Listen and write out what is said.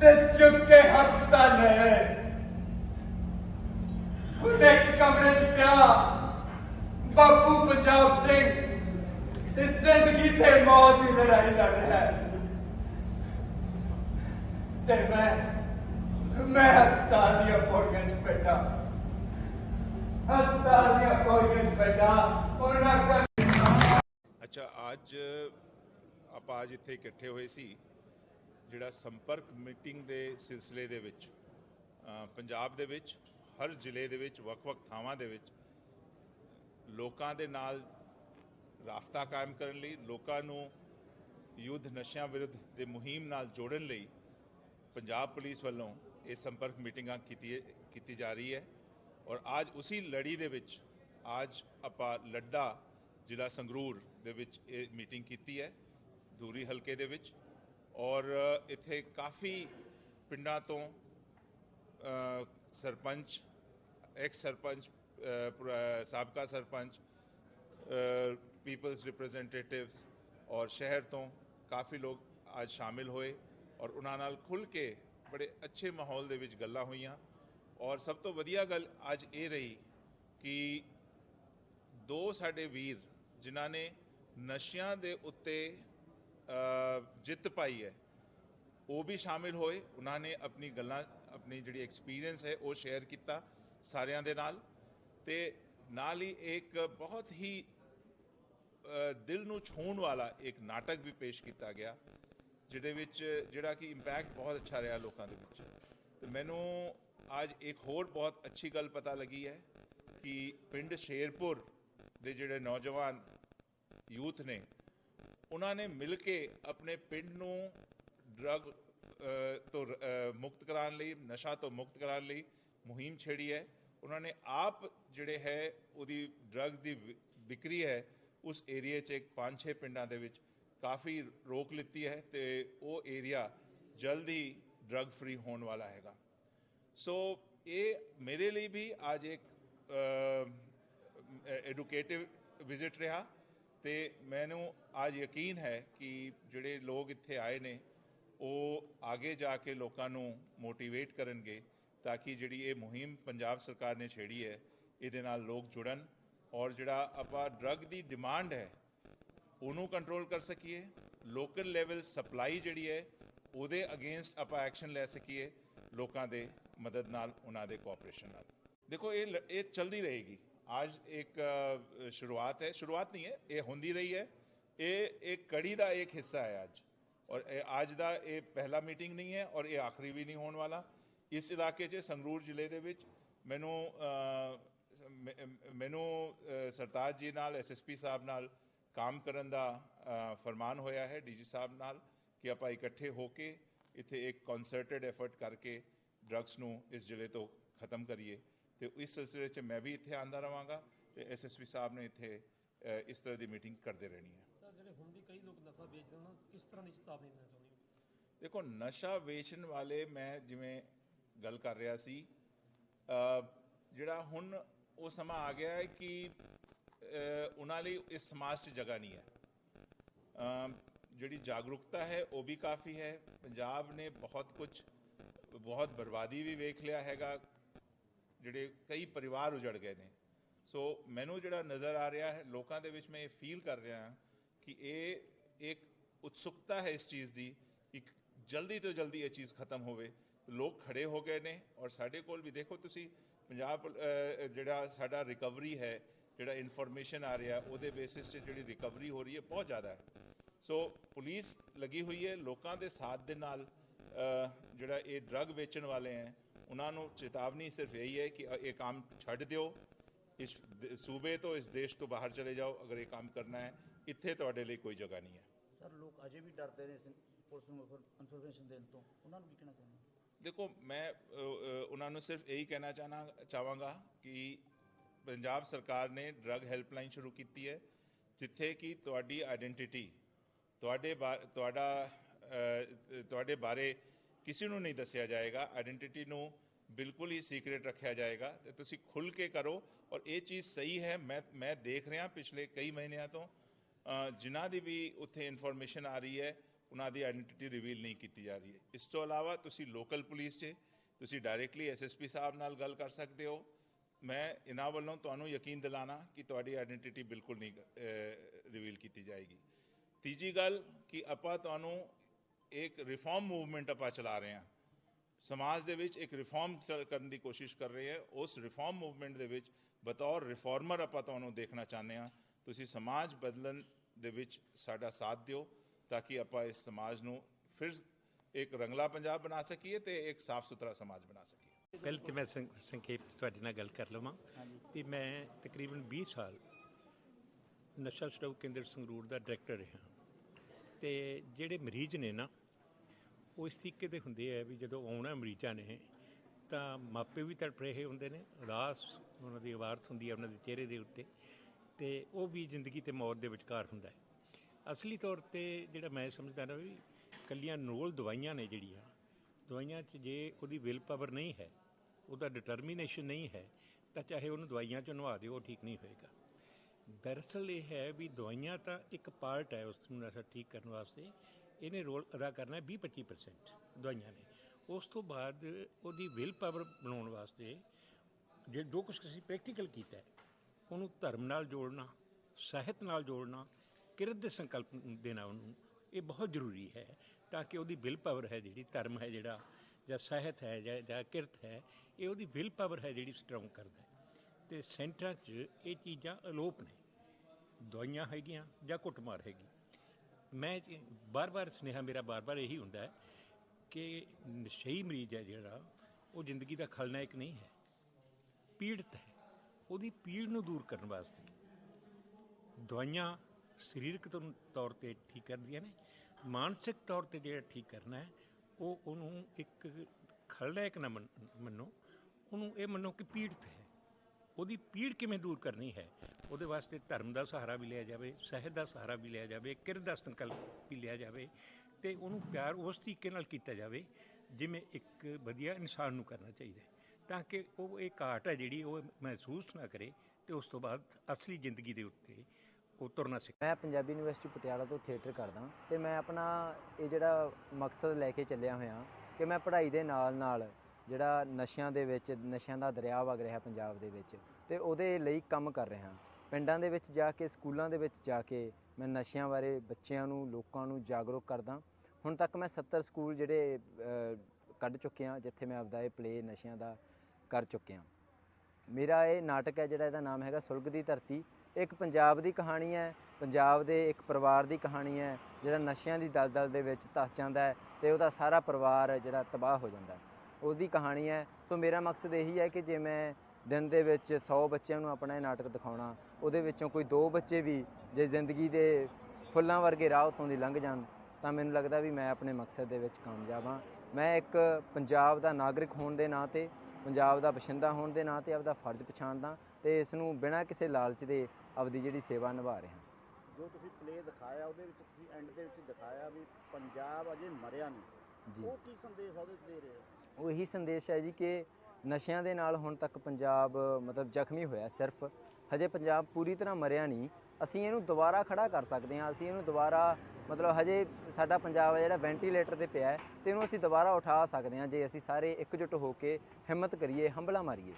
ਤੇ ਚੁੱਕੇ ਹੱਥਾਂ ਨੇ ਉਹਨੇ ਕਮਰੇ 'ਚ ਪਿਆ ਬਾਪੂ ਪੰਜਾਬ ਸਿੰਘ ਇਸ ਜ਼ਿੰਦਗੀ ਤੇ ਮੌਤ ਦੀ ਲੜਾਈ ਲੜ ਰਿਹਾ ਹੈ। ਤੇ ਮੈਂ ਮੈਂ ਹਸਪਤਾਲ ਦੀਆਂ ਪੌੜੀਆਂ 'ਚ ਬੈਠਾ। ਹਸਪਤਾਲ ਦੀਆਂ ਪੌੜੀਆਂ 'ਚ ਬੈਠਾ ਉਹਨਾਂ ਕਰ ਅੱਛਾ, ਅੱਜ ਆਪਾਂ ਅੱਜ ਇੱਥੇ ਇਕੱਠੇ ਹੋਏ ਸੀ। ਜਿਹੜਾ ਸੰਪਰਕ ਮੀਟਿੰਗ ਦੇ ਸਿਲਸਿਲੇ ਦੇ ਵਿੱਚ ਪੰਜਾਬ ਦੇ ਵਿੱਚ, ਹਰ ਜ਼ਿਲ੍ਹੇ ਦੇ ਵਿੱਚ, ਵੱਖ-ਵੱਖ ਥਾਵਾਂ ਦੇ ਵਿੱਚ ਲੋਕਾਂ ਦੇ ਨਾਲ ਰਾਫਤਾ ਕਾਇਮ ਕਰਨ ਲਈ, ਲੋਕਾਂ ਨੂੰ ਯੁੱਧ ਨਸ਼ਿਆਂ ਵਿਰੁੱਧ ਦੇ ਮੁਹਿੰਮ ਨਾਲ ਜੋੜਨ ਲਈ ਪੰਜਾਬ ਪੁਲਿਸ ਵੱਲੋਂ ਇਹ ਸੰਪਰਕ ਮੀਟਿੰਗਾਂ ਕੀਤੀ ਕੀਤੀ ਜਾ ਰਹੀ ਹੈ। ਔਰ ਅੱਜ ਉਸੇ ਲੜੀ ਦੇ ਵਿੱਚ, ਅੱਜ ਆਪਾਂ ਲੱਡਾ ਜ਼ਿਲ੍ਹਾ ਸੰਗਰੂਰ ਦੇ ਵਿੱਚ ਇਹ ਮੀਟਿੰਗ ਕੀਤੀ ਹੈ ਦੂਰੀ ਹਲਕੇ ਦੇ ਵਿੱਚ। ਔਰ ਇੱਥੇ ਕਾਫੀ ਪਿੰਡਾਂ ਤੋਂ ਸਰਪੰਚ ਐਕਸ ਸਰਪੰਚ ਸਾਬਕਾ ਸਰਪੰਚ ਪੀਪਲਸ ਰਿਪਰੈਜ਼ੈਂਟੇਟਿਵਸ ਔਰ ਸ਼ਹਿਰ ਤੋਂ ਕਾਫੀ ਲੋਕ ਅੱਜ ਸ਼ਾਮਿਲ ਹੋਏ ਔਰ ਉਹਨਾਂ ਨਾਲ ਖੁੱਲ ਕੇ ਬੜੇ ਅੱਛੇ ਮਾਹੌਲ ਦੇ ਵਿੱਚ ਗੱਲਾਂ ਹੋਈਆਂ। ਔਰ ਸਭ ਤੋਂ ਵਧੀਆ ਗੱਲ ਅੱਜ ਇਹ ਰਹੀ ਕਿ ਦੋ ਸਾਡੇ ਵੀਰ ਜਿਨ੍ਹਾਂ ਨੇ ਨਸ਼ਿਆਂ ਦੇ ਉੱਤੇ ਜਿੱਤ ਪਾਈ ਹੈ। ਉਹ ਵੀ ਸ਼ਾਮਿਲ ਹੋਏ। ਉਹਨਾਂ ਨੇ ਆਪਣੀ ਗੱਲਾਂ, ਆਪਣੀ ਜਿਹੜੀ ਐਕਸਪੀਰੀਅੰਸ ਹੈ, ਉਹ ਸ਼ੇਅਰ ਕੀਤਾ ਸਾਰਿਆਂ ਦੇ ਨਾਲ। ਤੇ ਨਾਲ ਹੀ ਇੱਕ ਬਹੁਤ ਹੀ ਦਿਲ ਨੂੰ ਛੂਹਣ ਵਾਲਾ ਇੱਕ ਨਾਟਕ ਵੀ ਪੇਸ਼ ਕੀਤਾ ਗਿਆ, ਜਿਹਦੇ ਵਿੱਚ ਜਿਹੜਾ ਕਿ ਇੰਪੈਕਟ ਬਹੁਤ ਅੱਛਾ ਰਿਹਾ ਲੋਕਾਂ ਦੇ ਵਿੱਚ। ਤੇ ਮੈਨੂੰ ਅੱਜ ਇੱਕ ਹੋਰ ਬਹੁਤ ਅੱਛੀ ਗੱਲ ਪਤਾ ਲੱਗੀ ਹੈ ਕਿ ਪਿੰਡ ਸ਼ੇਰਪੁਰ ਦੇ ਜਿਹੜੇ ਨੌਜਵਾਨ ਯੂਥ ਨੇ ਉਹਨਾਂ ਨੇ ਮਿਲ ਕੇ ਆਪਣੇ ਪਿੰਡ ਨੂੰ ਡਰਗ ਤੋਂ ਮੁਕਤ ਕਰਾਉਣ ਲਈ, ਨਸ਼ਾ ਤੋਂ ਮੁਕਤ ਕਰਾਉਣ ਲਈ ਮੁਹਿੰਮ ਛੇੜੀ ਹੈ। ਉਹਨਾਂ ਨੇ ਆਪ ਜਿਹੜੇ ਹੈ, ਉਹਦੀ ਡਰਗ ਦੀ ਵਿ- ਵਿਕਰੀ ਹੈ, ਉਸ ਏਰੀਆ 'ਚ ਇੱਕ ਪੰਜ ਛੇ ਪਿੰਡਾਂ ਦੇ ਵਿੱਚ ਕਾਫੀ ਰੋਕ ਲਿੱਤੀ ਹੈ ਤੇ ਉਹ ਏਰੀਆ ਜਲਦੀ ਡਰਗ ਫ੍ਰੀ ਹੋਣ ਵਾਲਾ ਹੈਗਾ। ਸੋ ਇਹ ਮੇਰੇ ਲਈ ਵੀ ਅੱਜ ਇੱਕ ਐਡੂਕੇਟਿਵ ਵਿਜ਼ਿਟ ਰਿਹਾ। ਤੇ ਮੈਨੂੰ ਅੱਜ ਯਕੀਨ ਹੈ ਕਿ ਜਿਹੜੇ ਲੋਕ ਇੱਥੇ ਆਏ ਨੇ, ਉਹ ਅੱਗੇ ਜਾ ਕੇ ਲੋਕਾਂ ਨੂੰ ਮੋਟੀਵੇਟ ਕਰਨਗੇ ਤਾਂ ਕਿ ਜਿਹੜੀ ਇਹ ਮੁਹਿੰਮ ਪੰਜਾਬ ਸਰਕਾਰ ਨੇ ਛੇੜੀ ਹੈ, ਇਹਦੇ ਨਾਲ ਲੋਕ ਜੁੜਨ ਔਰ ਜਿਹੜਾ ਆਪਾਂ ਡਰੱਗ ਦੀ ਡਿਮਾਂਡ ਹੈ, ਉਹਨੂੰ ਕੰਟਰੋਲ ਕਰ ਸਕੀਏ। ਲੋਕਲ ਲੈਵਲ ਸਪਲਾਈ ਜਿਹੜੀ ਹੈ, ਉਹਦੇ ਅਗੇਂਸਟ ਆਪਾਂ ਐਕਸ਼ਨ ਲੈ ਸਕੀਏ ਲੋਕਾਂ ਦੇ ਮਦਦ ਨਾਲ, ਉਹਨਾਂ ਦੇ ਕੋਆਪਰੇਸ਼ਨ ਨਾਲ। ਦੇਖੋ, ਇਹ ਲ- ਇਹ ਚੱਲਦੀ ਰਹੇਗੀ। ਅੱਜ ਇੱਕ ਸ਼ੁਰੂਆਤ ਹੈ ਸ਼ੁਰੂਆਤ ਨਹੀਂ ਹੈ ਇਹ ਹੁੰਦੀ ਰਹੀ ਹੈ ਇਹ ਇੱਕ ਕੜੀ ਦਾ ਇੱਕ ਹਿੱਸਾ ਹੈ ਅੱਜ ਔਰ ਇਹ ਅੱਜ ਦਾ ਇਹ ਪਹਿਲਾ ਮੀਟਿੰਗ ਨਹੀਂ ਹੈ ਔਰ ਇਹ ਆਖਰੀ ਵੀ ਨਹੀਂ ਹੋਣ ਵਾਲਾ ਇਸ ਇਲਾਕੇ 'ਚ ਸੰਗਰੂਰ ਜ਼ਿਲ੍ਹੇ ਦੇ ਵਿੱਚ ਮੈਨੂੰ ਮੈਨੂੰ ਸਰਤਾਜ ਜੀ ਨਾਲ ਐਸਐਸਪੀ ਸਾਹਿਬ ਨਾਲ ਕੰਮ ਕਰਨ ਦਾ ਫਰਮਾਨ ਹੋਇਆ ਹੈ ਡੀਜੀ ਸਾਹਿਬ ਨਾਲ ਕਿ ਆਪਾਂ ਇਕੱਠੇ ਹੋ ਕੇ ਇੱਥੇ ਇੱਕ ਕਨਸਰਟਡ ਐਫਰਟ ਕਰਕੇ ਡਰੱਗਸ ਨੂੰ ਇਸ ਜ਼ਿਲ੍ਹੇ ਤੋਂ ਖਤਮ ਕਰੀਏ ਤੇ ਇਸ ਸਿਲਸਿਲੇ 'ਚ ਮੈਂ ਵੀ ਇੱਥੇ ਆਂਦਾ ਰਵਾਂਗਾ ਤੇ ਐਸਐਸਪੀ ਸਾਹਿਬ ਨੇ ਇੱਥੇ ਇਸ ਤਰ੍ਹਾਂ ਦੀ ਮੀਟਿੰਗ ਕਰਦੇ ਰਹਿਣੀ ਹੈ। ਸਰ ਜਿਹੜੇ ਹੁਣ ਵੀ ਕਈ ਲੋਕ ਨਸ਼ਾ ਵੇਚਦੇ ਹਨ ਕਿਸ ਤਰ੍ਹਾਂ ਦੀ ਚੇਤਾਵਨੀ ਦੇਣਾ ਚਾਹੁੰਦੇ ਹੋ? ਦੇਖੋ ਨਸ਼ਾ ਵੇਚਣ ਵਾਲੇ ਮੈਂ ਜਿਵੇਂ ਗੱਲ ਕਰ ਰਿਹਾ ਸੀ ਜਿਹੜਾ ਹੁਣ ਉਹ ਸਮਾਂ ਆ ਗਿਆ ਹੈ ਕਿ ਉਹਨਾਂ ਲਈ ਇਸ ਸਮਾਜ 'ਚ ਜਗ੍ਹਾ ਨਹੀਂ ਹੈ। ਜਿਹੜੀ ਜਾਗਰੂਕਤਾ ਹੈ ਉਹ ਵੀ ਕਾਫੀ ਹੈ। ਪੰਜਾਬ ਨੇ ਬਹੁਤ ਕੁਝ ਬਹੁਤ ਬਰਬਾਦੀ ਵੀ ਵੇਖ ਲਿਆ ਹੈਗਾ। ਜਿਹੜੇ ਕਈ ਪਰਿਵਾਰ ਉਜੜ ਗਏ ਨੇ। ਸੋ ਮੈਨੂੰ ਜਿਹੜਾ ਨਜ਼ਰ ਆ ਰਿਹਾ ਹੈ, ਲੋਕਾਂ ਦੇ ਵਿੱਚ ਮੈਂ ਇਹ ਫੀਲ ਕਰ ਰਿਹਾ ਹਾਂ ਕਿ ਇਹ ਇੱਕ ਉਤਸੁਕਤਾ ਹੈ ਇਸ ਚੀਜ਼ ਦੀ, ਇੱਕ ਜਲਦੀ ਤੋਂ ਜਲਦੀ ਇਹ ਚੀਜ਼ ਖਤਮ ਹੋਵੇ। ਲੋਕ ਖੜੇ ਹੋ ਗਏ ਨੇ ਔਰ ਸਾਡੇ ਕੋਲ ਵੀ ਦੇਖੋ ਤੁਸੀਂ, ਪੰਜਾਬ ਜਿਹੜਾ ਸਾਡਾ ਰਿਕਵਰੀ ਹੈ, ਜਿਹੜਾ ਇਨਫੋਰਮੇਸ਼ਨ ਆ ਰਿਹਾ, ਉਹਦੇ ਬੇਸਿਸ ਤੇ ਜਿਹੜੀ ਰਿਕਵਰੀ ਹੋ ਰਹੀ ਹੈ, ਬਹੁਤ ਜ਼ਿਆਦਾ ਹੈ। ਸੋ ਪੁਲਿਸ ਲੱਗੀ ਹੋਈ ਹੈ, ਲੋਕਾਂ ਦੇ ਸਾਥ ਦੇ ਨਾਲ ਜਿਹੜਾ ਇਹ ਡਰੱਗ ਵੇਚਣ ਵਾਲੇ ਹੈ ਉਹਨਾਂ ਨੂੰ ਚੇਤਾਵਨੀ ਸਿਰਫ ਇਹੀ ਹੈ ਕਿ ਇਹ ਕੰਮ ਛੱਡ ਦਿਓ। ਇਸ ਸੂਬੇ ਤੋਂ ਇਸ ਦੇਸ਼ ਤੋਂ ਬਾਹਰ ਚਲੇ ਜਾਓ। ਅਗਰ ਇਹ ਕੰਮ ਕਰਨਾ ਹੈ ਇੱਥੇ ਤੁਹਾਡੇ ਲਈ ਕੋਈ ਜਗ੍ਹਾ ਨਹੀਂ ਹੈ। ਸਰ ਲੋਕ ਅਜੇ ਵੀ ਡਰਦੇ ਨੇ ਪੁਲਿਸ ਨੂੰ ਇਨਫੋਰਮੇਸ਼ਨ ਦੇਣ ਤੋਂ। ਉਹਨਾਂ ਨੂੰ ਵੀ ਕਹਿਣਾ ਚਾਹੁੰਦਾ ਦੇਖੋ ਮੈਂ ਉਹਨਾਂ ਨੂੰ ਸਿਰਫ ਇਹੀ ਕਹਿਣਾ ਚਾਹਨਾ ਚਾਹਾਂਗਾ ਕਿ ਪੰਜਾਬ ਸਰਕਾਰ ਨੇ ਡਰੱਗ ਹੈਲਪਲਾਈਨ ਸ਼ੁਰੂ ਕੀਤੀ ਹੈ ਜਿੱਥੇ ਕਿ ਤੁਹਾਡੀ ਆਇਡੈਂਟੀਟੀ ਤੁਹਾਡੇ ਤੁਹਾਡਾ ਤੁਹਾਡੇ ਬਾਰੇ ਕਿਸੇ ਨੂੰ ਨਹੀਂ ਦੱਸਿਆ ਜਾਏਗਾ ਆਇਡੈਂਟੀਟੀ ਨੂੰ ਬਿਲਕੁਲ ਹੀ ਸੀਕ੍ਰੀਟ ਰੱਖਿਆ ਜਾਏਗਾ, ਤੇ ਤੁਸੀਂ ਖੁੱਲ ਕੇ ਕਰੋ। ਔਰ ਇਹ ਚੀਜ਼ ਸਹੀ ਹੈ, ਮੈਂ ਮੈਂ ਦੇਖ ਰਿਹਾ ਪਿਛਲੇ ਕਈ ਮਹੀਨਿਆਂ ਤੋਂ ਜਿਨ੍ਹਾਂ ਦੀ ਵੀ ਉੱਥੇ ਇਨਫੋਰਮੇਸ਼ਨ ਆ ਰਹੀ ਹੈ, ਉਹਨਾਂ ਦੀ ਆਇਡੈਂਟੀਟੀ ਰਿਵੀਲ ਨਹੀਂ ਕੀਤੀ ਜਾ ਰਹੀ ਹੈ। ਇਸ ਤੋਂ ਇਲਾਵਾ ਤੁਸੀਂ ਲੋਕਲ ਪੁਲਿਸ 'ਚ ਤੁਸੀਂ ਡਾਇਰੈਕਟਲੀ ਐਸਐਸਪੀ ਸਾਹਿਬ ਨਾਲ ਗੱਲ ਕਰ ਸਕਦੇ ਹੋ। ਮੈਂ ਇਹਨਾਂ ਵੱਲੋਂ ਤੁਹਾਨੂੰ ਯਕੀਨ ਦਿਲਾਣਾ ਕਿ ਤੁਹਾਡੀ ਆਇਡੈਂਟੀਟੀ ਬਿਲਕੁਲ ਨਹੀਂ ਰਿਵੀਲ ਕੀਤੀ ਜਾਏਗੀ। ਤੀਜੀ ਗੱਲ ਕਿ ਆਪਾਂ ਤੁਹਾਨੂੰ ਇੱਕ ਰਿਫਾਰਮ ਮੂਵਮੈਂਟ ਆਪਾਂ ਚਲਾ ਰਹੇ ਹਾਂ। ਸਮਾਜ ਦੇ ਵਿੱਚ ਇੱਕ ਰਿਫਾਰਮ ਕਰਨ ਦੀ ਕੋਸ਼ਿਸ਼ ਕਰ ਰਹੇ ਹੈ। ਉਸ ਰਿਫਾਰਮ ਮੂਵਮੈਂਟ ਦੇ ਵਿੱਚ ਬਤੌਰ ਰਿਫਾਰਮਰ ਆਪਾਂ ਤੁਹਾਨੂੰ ਦੇਖਣਾ ਚਾਹੁੰਦੇ ਹਾਂ। ਤੁਸੀਂ ਸਮਾਜ ਬਦਲਣ ਦੇ ਵਿੱਚ ਸਾਡਾ ਸਾਥ ਦਿਓ ਤਾਂ ਕਿ ਆਪਾਂ ਇਸ ਸਮਾਜ ਨੂੰ ਫਿਰ ਇੱਕ ਰੰਗਲਾ ਪੰਜਾਬ ਬਣਾ ਸਕੀਏ ਤੇ ਇੱਕ ਸਾਫ਼ ਸੁਥਰਾ ਸਮਾਜ ਬਣਾ ਸਕੀਏ। ਪਹਿਲਾਂ ਤੇ ਮੈਂ ਸੰਖੇਪ ਤੁਹਾਡੇ ਨਾਲ ਗੱਲ ਕਰ ਲਵਾਂ ਵੀ ਮੈਂ ਤਕਰੀਬਨ 20 ਸਾਲ ਨਸ਼ਾ ਛਡਾਊ ਕੇਂਦਰ ਸੰਗਰੂਰ ਦਾ ਡਾਇਰੈਕਟਰ ਰਿਹਾ। ਤੇ ਜਿਹੜੇ ਮਰੀਜ਼ ਨੇ ਨਾ ਉਹ ਇਸ ਤਰੀਕੇ ਦੇ ਹੁੰਦੇ ਆ ਵੀ ਜਦੋਂ ਆਉਣਾ ਮਰੀਜ਼ਾਂ ਨੇ, ਤਾਂ ਮਾਪੇ ਵੀ ਤੜਪ ਰਹੇ ਹੁੰਦੇ ਨੇ, ਰਾਸ ਉਹਨਾਂ ਦੀ ਆਵਾਜ਼ ਹੁੰਦੀ ਹੈ ਉਹਨਾਂ ਦੇ ਚਿਹਰੇ ਦੇ ਉੱਤੇ, ਤੇ ਉਹ ਵੀ ਜ਼ਿੰਦਗੀ ਤੇ ਮੌਤ ਦੇ ਵਿਚਕਾਰ ਹੁੰਦਾ ਹੈ। ਅਸਲੀ ਤੌਰ ਤੇ ਜਿਹੜਾ ਮੈਂ ਸਮਝਦਾ ਨਾ ਵੀ ਕੱਲੀਆਂ ਨੋਲ ਦਵਾਈਆਂ ਨੇ ਜਿਹੜੀਆਂ, ਦਵਾਈਆਂ 'ਚ ਜੇ ਉਹਦੀ ਵਿਲ ਪਾਵਰ ਨਹੀਂ ਹੈ, ਉਹਦਾ ਡਿਟਰਮੀਨੇਸ਼ਨ ਨਹੀਂ ਹੈ, ਤਾਂ ਚਾਹੇ ਉਹਨੂੰ ਦਵਾਈਆਂ 'ਚ ਨਵਾ ਦਿਓ, ਉਹ ਠੀਕ ਨਹੀਂ ਹੋਏਗਾ। ਦਰਅਸਲ ਇਹ ਹੈ ਵੀ ਦਵਾਈਆਂ ਤਾਂ ਇੱਕ ਪਾਰਟ ਹੈ ਉਸ ਨੂੰ ਨਸ਼ਾ ਠੀਕ ਕਰਨ ਵਾਸਤੇ ਇਹਨੇ ਰੋਲ ਅਦਾ ਕਰਨਾ ਹੈ 20-25% ਦਵਾਈਆਂ ਨੇ। ਉਸ ਤੋਂ ਬਾਅਦ ਉਹਦੀ ਵਿਲ ਪਾਵਰ ਬਣਾਉਣ ਵਾਸਤੇ ਜੇ ਜੋ ਕੁਝ ਅਸੀਂ ਪ੍ਰੈਕਟੀਕਲ ਕੀਤਾ ਹੈ, ਉਹਨੂੰ ਧਰਮ ਨਾਲ ਜੋੜਨਾ, ਸਾਹਿਤ ਨਾਲ ਜੋੜਨਾ, ਕਿਰਤ ਦੇ ਸੰਕਲਪ ਦੇਣਾ ਉਹਨੂੰ, ਇਹ ਬਹੁਤ ਜ਼ਰੂਰੀ ਹੈ ਤਾਂ ਕਿ ਉਹਦੀ ਵਿਲ ਪਾਵਰ ਹੈ ਜਿਹੜੀ, ਧਰਮ ਹੈ ਜਿਹੜਾ, ਜਾਂ ਸਾਹਿਤ ਹੈ, ਜਾਂ ਕਿਰਤ ਹੈ, ਇਹ ਉਹਦੀ ਵਿਲ ਪਾਵਰ ਹੈ ਜਿਹੜੀ ਸਟਰੋਂਗ ਕਰਦਾ ਹੈ। ਤੇ ਸੈਂਟਰਾਂ 'ਚ ਇਹ ਚੀਜ਼ਾਂ ਅਲੋਪ ਨੇ। ਦਵਾਈਆਂ ਹੈਗੀਆਂ ਜਾਂ ਕੁੱਟਮਾਰ ਹੈਗੀ। ਮੈਂ ਬਾਰ-ਬਾਰ ਸੁਨੇਹਾ ਮੇਰਾ ਬਾਰ-ਬਾਰ ਇਹੀ ਹੁੰਦਾ ਹੈ ਕਿ ਨਸ਼ਈ ਮਰੀਜ਼ ਹੈ ਜਿਹੜਾ, ਉਹ ਜ਼ਿੰਦਗੀ ਦਾ ਖਲਨਾਇਕ ਨਹੀਂ ਹੈ। ਪੀੜਤ ਹੈ। ਉਹਦੀ ਪੀੜ ਨੂੰ ਦੂਰ ਕਰਨ ਵਾਸਤੇ ਦਵਾਈਆਂ ਸਰੀਰਕ ਤੌਰ- ਤੌਰ ਤੇ ਠੀਕ ਕਰਦੀਆਂ ਨੇ। ਮਾਨਸਿਕ ਤੌਰ ਤੇ ਜਿਹੜਾ ਠੀਕ ਕਰਨਾ ਹੈ, ਉਹ ਉਹਨੂੰ ਇੱਕ ਖਲਨਾਇਕ ਨਾ ਮੰਨ- ਮੰਨੋ। ਉਹਨੂੰ ਇਹ ਮੰਨੋ ਕਿ ਪੀੜਤ ਹੈ। ਉਹਦੀ ਪੀੜ ਕਿਵੇਂ ਦੂਰ ਕਰਨੀ ਹੈ? ਉਹਦੇ ਵਾਸਤੇ ਧਰਮ ਦਾ ਸਹਾਰਾ ਵੀ ਲਿਆ ਜਾਵੇ, ਸਾਹਿਤ ਦਾ ਸਹਾਰਾ ਵੀ ਲਿਆ ਜਾਵੇ, ਕਿਰਤ ਦਾ ਸੰਕਲਪ ਵੀ ਲਿਆ ਜਾਵੇ ਤੇ ਉਹਨੂੰ ਪਿਆਰ ਉਸ ਤਰੀਕੇ ਨਾਲ ਕੀਤਾ ਜਾਵੇ ਜਿਵੇਂ ਇੱਕ ਵਧੀਆ ਇਨਸਾਨ ਨੂੰ ਕਰਨਾ ਚਾਹੀਦਾ ਤਾਂ ਕਿ ਉਹ ਇਹ ਘਾਟ ਹੈ ਜਿਹੜੀ ਉਹ ਮਹਿਸੂਸ ਨਾ ਕਰੇ ਤੇ ਉਸ ਤੋਂ ਬਾਅਦ ਅਸਲੀ ਜ਼ਿੰਦਗੀ ਦੇ ਉੱਤੇ ਉਹ ਤੁਰਨਾ ਸਿੱਖੇ ਮੈਂ ਪੰਜਾਬੀ ਯੂਨੀਵਰਸਿਟੀ ਪਟਿਆਲਾ ਤੋਂ ਥੀਏਟਰ ਕਰਦਾ ਤੇ ਮੈਂ ਆਪਣਾ ਇਹ ਜਿਹੜਾ ਮਕਸਦ ਲੈ ਕੇ ਚੱਲਿਆ ਹੋਇਆ ਕਿ ਮੈਂ ਪੜ੍ਹਾਈ ਦੇ ਨਾਲ ਨਾਲ ਜਿਹੜਾ ਨਸ਼ਿਆਂ ਦੇ ਵਿੱਚ, ਨਸ਼ਿਆਂ ਦਾ ਦਰਿਆ ਵਗ ਰਿਹਾ ਪੰਜਾਬ ਦੇ ਵਿੱਚ, ਤੇ ਉਹਦੇ ਲਈ ਕੰਮ ਕਰ ਰਿਹਾ। ਪਿੰਡਾਂ ਦੇ ਵਿੱਚ ਜਾ ਕੇ, ਸਕੂਲਾਂ ਦੇ ਵਿੱਚ ਜਾ ਕੇ ਮੈਂ ਨਸ਼ਿਆਂ ਬਾਰੇ ਬੱਚਿਆਂ ਨੂੰ, ਲੋਕਾਂ ਨੂੰ ਜਾਗਰੂਕ ਕਰਦਾ। ਹੁਣ ਤੱਕ ਮੈਂ 70 ਸਕੂਲ ਜਿਹੜੇ ਕੱਢ ਚੁੱਕਿਆ ਜਿੱਥੇ ਮੈਂ ਆਪਦਾ ਇਹ ਪਲੇ ਨਸ਼ਿਆਂ ਦਾ ਕਰ ਚੁੱਕਿਆ। ਮੇਰਾ ਇਹ ਨਾਟਕ ਹੈ, ਜਿਹੜਾ ਇਹਦਾ ਨਾਮ ਹੈਗਾ ਸੁਲਗ ਦੀ ਧਰਤੀ। ਇੱਕ ਪੰਜਾਬ ਦੀ ਕਹਾਣੀ ਹੈ, ਪੰਜਾਬ ਦੇ ਇੱਕ ਪਰਿਵਾਰ ਦੀ ਕਹਾਣੀ ਹੈ, ਜਿਹੜਾ ਨਸ਼ਿਆਂ ਦੀ ਦਲਦਲ ਦੇ ਵਿੱਚ ਧਸ ਜਾਂਦਾ ਹੈ ਤੇ ਉਹਦਾ ਸਾਰਾ ਪਰਿਵਾਰ ਜਿਹੜਾ ਤਬਾਹ ਹੋ ਜਾਂਦਾ ਹੈ। ਉਹਦੀ ਕਹਾਣੀ ਹੈ। ਸੋ ਮੇਰਾ ਮਕਸਦ ਇਹੀ ਹੈ ਕਿ ਜੇ ਮੈਂ ਦਿਨ ਦੇ ਵਿੱਚ 100 ਬੱਚਿਆਂ ਨੂੰ ਆਪਣਾ ਇਹ ਨਾਟਕ ਦਿਖਾਉਣਾ ਉਹਦੇ ਵਿੱਚੋਂ ਕੋਈ ਦੋ ਬੱਚੇ ਵੀ ਜੇ ਜ਼ਿੰਦਗੀ ਦੇ ਫੁੱਲਾਂ ਵਰਗੇ ਰਾਹ ਉਤੋਂ ਦੀ ਲੰਘ ਜਾਣ ਤਾਂ ਮੈਨੂੰ ਲੱਗਦਾ ਵੀ ਮੈਂ ਆਪਣੇ ਮਕਸਦ ਦੇ ਵਿੱਚ ਕਾਮਯਾਬ ਹਾਂ। ਮੈਂ ਇੱਕ ਪੰਜਾਬ ਦਾ ਨਾਗਰਿਕ ਹੋਣ ਦੇ ਨਾਂ ਤੇ ਪੰਜਾਬ ਦਾ ਬਸ਼ਿੰਦਾ ਹੋਣ ਦੇ ਨਾਂ ਤੇ ਆਪਦਾ ਫਰਜ਼ ਪਛਾਣਦਾ ਤੇ ਇਸ ਨੂੰ ਬਿਨਾਂ ਕਿਸੇ ਲਾਲਚ ਦੇ ਆਪਦੀ ਜਿਹੜੀ ਸੇਵਾ ਨਿਭਾ ਰਿਹਾ। ਜੋ ਤੁਸੀਂ ਪਲੇ ਦਿਖਾਇਆ ਉਹਦੇ ਵਿੱਚ ਤੁਸੀਂ ਐਂਡ ਦੇ ਵਿੱਚ ਦਿਖਾਇਆ ਵੀ ਪੰਜਾਬ ਅਜੇ ਮਰਿਆ ਨਹੀਂ। ਉਹ ਕੀ ਸੰਦੇਸ਼ ਉਹਦੇ 'ਚ ਦੇ ਰਹੇ ਹੋ? ਉਹ ਇਹੀ ਸੰਦੇਸ਼ ਹੈ ਜੀ ਕਿ ਨਸ਼ਿਆਂ ਦੇ ਨਾਲ ਹੁਣ ਤੱਕ ਪੰਜਾਬ, ਮਤਲਬ ਜ਼ਖਮੀ ਹੋਇਆ ਸਿਰਫ। ਹਜੇ ਪੰਜਾਬ ਪੂਰੀ ਤਰ੍ਹਾਂ ਮਰਿਆ ਨਹੀਂ। ਅਸੀਂ ਇਹਨੂੰ ਦੁਬਾਰਾ ਖੜਾ ਕਰ ਸਕਦੇ ਹਾਂ। ਅਸੀਂ ਇਹਨੂੰ ਦੁਬਾਰਾ, ਮਤਲਬ ਹਜੇ ਸਾਡਾ ਪੰਜਾਬ ਹੈ ਜਿਹੜਾ ਵੈਂਟੀਲੇਟਰ ਤੇ ਪਿਆ ਹੈ ਤੇ ਇਹਨੂੰ ਅਸੀਂ ਦੁਬਾਰਾ ਉਠਾ ਸਕਦੇ ਹਾਂ ਜੇ ਅਸੀਂ ਸਾਰੇ ਇਕਜੁੱਟ ਹੋ ਕੇ ਹਿੰਮਤ ਕਰੀਏ ਹੰਬਲਾ ਮਾਰੀਏ।